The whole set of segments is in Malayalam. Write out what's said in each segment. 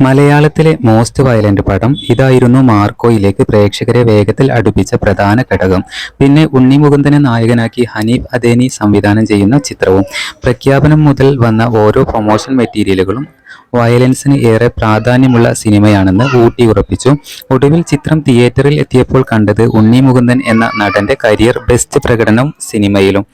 മലയാളത്തിലെ മോസ്റ്റ് വയലന്റ് പടം ഇതായിരുന്നു മാർക്കോയിലേക്ക് പ്രേക്ഷകരെ വേഗത്തിൽ അടുപ്പിച്ച പ്രധാന ഘടകം. പിന്നെ ഉണ്ണി മുകുന്ദനെ നായകനാക്കി ഹനീഫ് അദേനി സംവിധാനം ചെയ്യുന്ന ചിത്രവും പ്രഖ്യാപനം മുതൽ വന്ന ഓരോ പ്രൊമോഷൻ മെറ്റീരിയലുകളും വയലൻസിന് ഏറെ പ്രാധാന്യമുള്ള സിനിമയാണെന്ന് ഊട്ടി ഉറപ്പിച്ചു. ഒടുവിൽ ചിത്രം തിയേറ്ററിൽ എത്തിയപ്പോൾ കണ്ടത് ഉണ്ണി മുകുന്ദൻ എന്ന നടന്റെ കരിയർ ബെസ്റ്റ് പ്രകടനം സിനിമയിലും.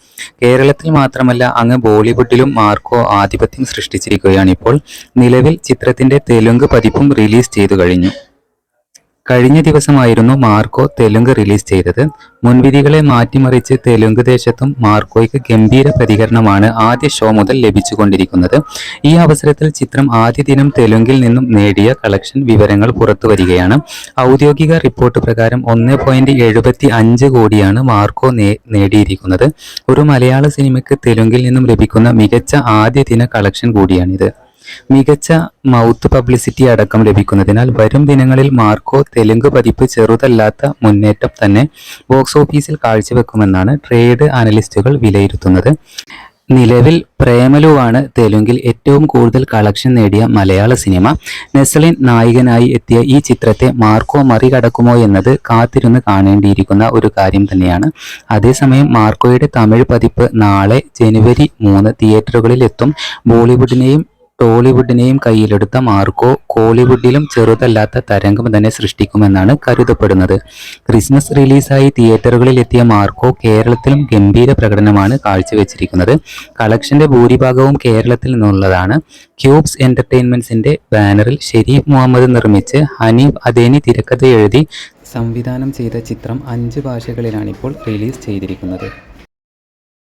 കേരളത്തിൽ മാത്രമല്ല അങ്ങ് ബോളിവുഡിലും മാർക്കോ ആധിപത്യം സൃഷ്ടിച്ചിരിക്കുകയാണിപ്പോൾ. നിലവിൽ ചിത്രത്തിന്റെ തെലുങ്ക് പതിപ്പും റിലീസ് ചെയ്തു കഴിഞ്ഞു. കഴിഞ്ഞ ദിവസമായിരുന്നു മാർക്കോ തെലുങ്ക് റിലീസ് ചെയ്തത്. മുൻവിധികളെ മാറ്റിമറിച്ച് തെലുങ്ക് ദേശത്തും മാർക്കോയ്ക്ക് ഗംഭീര പ്രതികരണമാണ് ആദ്യ ഷോ മുതൽ ലഭിച്ചുകൊണ്ടിരിക്കുന്നത്. ഈ അവസരത്തിൽ ചിത്രം ആദ്യ ദിനം തെലുങ്കിൽ നിന്നും നേടിയ കളക്ഷൻ വിവരങ്ങൾ പുറത്തു വരികയാണ്. ഔദ്യോഗിക റിപ്പോർട്ട് പ്രകാരം ഒന്ന് പോയിന്റ് എഴുപത്തി അഞ്ച് കോടിയാണ് മാർക്കോ നേടിയിരിക്കുന്നത്. ഒരു മലയാള സിനിമയ്ക്ക് തെലുങ്കിൽ നിന്നും ലഭിക്കുന്ന മികച്ച ആദ്യ ദിന കളക്ഷൻ കൂടിയാണിത്. മികച്ച മൗത്ത് പബ്ലിസിറ്റി അടക്കം ലഭിക്കുന്നതിനാൽ വരും ദിനങ്ങളിൽ മാർക്കോ തെലുങ്ക് പതിപ്പ് ചെറുതല്ലാത്ത മുന്നേറ്റം തന്നെ ബോക്സ് ഓഫീസിൽ കാഴ്ചവെക്കുമെന്നാണ് ട്രേഡ് അനലിസ്റ്റുകൾ വിലയിരുത്തുന്നത്. നിലവിൽ പ്രേമലുവാണ് തെലുങ്കിൽ ഏറ്റവും കൂടുതൽ കളക്ഷൻ നേടിയ മലയാള സിനിമ. നെസ്ലിൻ നായികനായി എത്തിയ ഈ ചിത്രത്തെ മാർക്കോ മറികടക്കുമോ എന്നത് കാത്തിരുന്ന് കാണേണ്ടിയിരിക്കുന്ന ഒരു കാര്യം തന്നെയാണ്. അതേസമയം മാർക്കോയുടെ തമിഴ് പതിപ്പ് നാളെ ജനുവരി മൂന്ന് തിയേറ്ററുകളിൽ എത്തും ബോളിവുഡിനെയും ടോളിവുഡിനെയും കയ്യിലെടുത്ത മാർക്കോ കോളിവുഡിലും ചെറുതല്ലാത്ത തരംഗം തന്നെ സൃഷ്ടിക്കുമെന്നാണ് കരുതപ്പെടുന്നത്. ക്രിസ്മസ് റിലീസായി തിയേറ്ററുകളിൽ എത്തിയ മാർക്കോ കേരളത്തിലും ഗംഭീര പ്രകടനമാണ് കാഴ്ചവെച്ചിരിക്കുന്നത്. കളക്ഷന്റെ ഭൂരിഭാഗവും കേരളത്തിൽ നിന്നുള്ളതാണ്. ക്യൂബ്സ് എന്റർടൈൻമെന്റ്സിന്റെ ബാനറിൽ ഷെരീഫ് മുഹമ്മദ് നിർമ്മിച്ച് ഹനീഫ് അദേനി തിരക്കഥ എഴുതി സംവിധാനം ചെയ്ത ചിത്രം അഞ്ച് ഭാഷകളിലാണിപ്പോൾ റിലീസ് ചെയ്തിരിക്കുന്നത്.